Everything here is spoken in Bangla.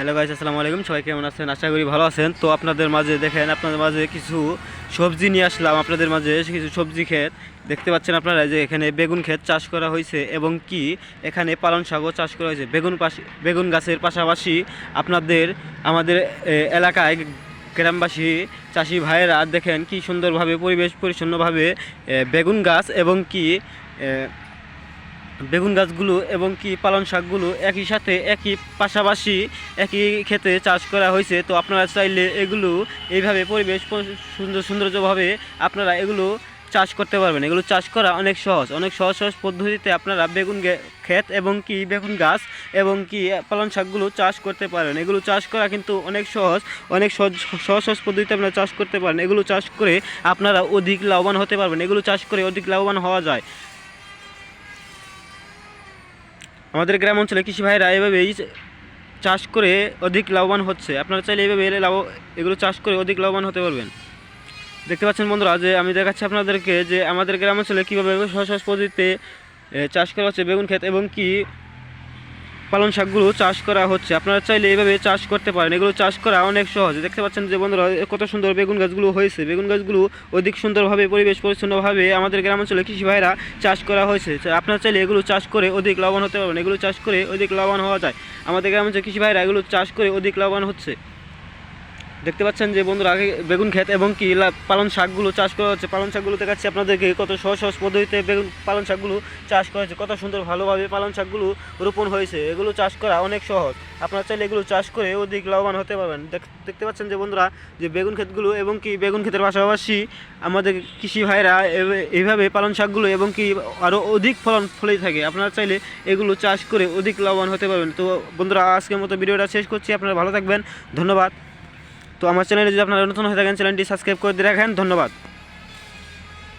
হ্যালো গাইস আসসালামু আলাইকুম। সবাই কেমন আছেন? আশা করি ভালো আছেন। তো আপনাদের মাঝে দেখেন, আপনাদের মাঝে কিছু সবজি নিয়ে আসলাম। আপনাদের মাঝে কিছু সবজি ক্ষেত। দেখতে পাচ্ছেন আপনারা যে এখানে বেগুন ক্ষেত চাষ করা হয়েছে এবং কি এখানে পালং শাকও চাষ করা হয়েছে। বেগুন পাশে, বেগুন গাছের পাশাপাশি আপনাদের, আমাদের এলাকায় গ্রামবাসী, চাষি ভাইয়েরা দেখেন কি সুন্দরভাবে, পরিবেশ পরিচ্ছন্নভাবে বেগুন গাছ এবং কি বেগুন গাছগুলো এবং কি পালং শাকগুলো একই সাথে, একই পাশাপাশি একই ক্ষেতে চাষ করা হয়েছে। তো আপনারা চাইলে এগুলো এইভাবে পরিবেশ সুন্দর, সৌন্দর্যভাবে আপনারা এগুলো চাষ করতে পারবেন। এগুলো চাষ করা অনেক সহজ। অনেক সহজ সহজ পদ্ধতিতে আপনারা বেগুন ক্ষেত এবং কি বেগুন গাছ এবং কি পালং শাকগুলো চাষ করতে পারেন। এগুলো চাষ করা কিন্তু অনেক সহজ। অনেক সহজ সহজ সহজ পদ্ধতিতে আপনারা চাষ করতে পারেন। এগুলো চাষ করে আপনারা অধিক লাভবান হতে পারবেন। এগুলো চাষ করে অধিক লাভবান হওয়া যায়। আমাদের গ্রাম অঞ্চলে কৃষি ভাইরা এভাবেই চাষ করে অধিক লাভবান হচ্ছে। আপনারা চাইলে এইভাবে এলে লাভ এগুলো চাষ করে অধিক লাভবান হতে পারবেন। দেখতে পাচ্ছেন বন্ধুরা যে আমি দেখাচ্ছি আপনাদেরকে যে আমাদের গ্রাম অঞ্চলে কীভাবে সহজ সহজ পদ্ধতিতে চাষ করা হচ্ছে, বেগুন ক্ষেত এবং কি পালং শাকগুলো চাষ করা হচ্ছে। আপনারা চাইলে এইভাবে চাষ করতে পারেন। এগুলো চাষ করা অনেক সহজ। দেখতে পাচ্ছেন যে বন্ধুরা কত সুন্দর বেগুন গাছগুলো হয়েছে। বেগুন গাছগুলো অধিক সুন্দরভাবে, পরিবেশ পরিচ্ছন্নভাবে আমাদের গ্রামাঞ্চলে কৃষি ভাইরা চাষ করা হয়েছে। আপনারা চাইলে এগুলো চাষ করে অধিক লাভবান হতে পারবেন। এগুলো চাষ করে অধিক লাভবান হওয়া যায়। আমাদের গ্রাম অঞ্চলে কৃষি ভাইরা এগুলো চাষ করে অধিক লাভবান হচ্ছে। দেখতে পাচ্ছেন যে বন্ধুরা, আগে বেগুন ক্ষেত এবং কি, লা- পালং শাকগুলো চাষ করা হচ্ছে। পালং শাকগুলো দেখাচ্ছি আপনাদেরকে, কত সহজ সহজ পদ্ধতিতে বেগুন, পালং শাকগুলো চাষ করা হচ্ছে কত সুন্দর ভালোভাবে পালং শাকগুলো রোপণ হয়েছে। এগুলো চাষ করা অনেক সহজ। আপনারা চাইলে এগুলো চাষ করে অধিক লাভবান হতে পারবেন। দেখ- দেখতে পাচ্ছেন যে বন্ধুরা, যে বেগুন ক্ষেতগুলো এবং কি, বেগুন ক্ষেতের পাশাপাশি আমাদের কৃষি ভাইরা এইভাবে পালং শাকগুলো এবং কি আরও অধিক ফলন, ফলেই থাকে। আপনারা চাইলে এগুলো চাষ করে অধিক লাভবান হতে পারবেন। তো বন্ধুরা, আজকের মতো ভিডিওটা শেষ করছি। আপনারা ভালো থাকবেন। ধন্যবাদ। তো আমার চ্যানেলে যদি আপনারা নতুন হয়ে থাকেন চ্যানেলটি সাবস্ক্রাইব করে দিয়ে রাখেন। ধন্যবাদ।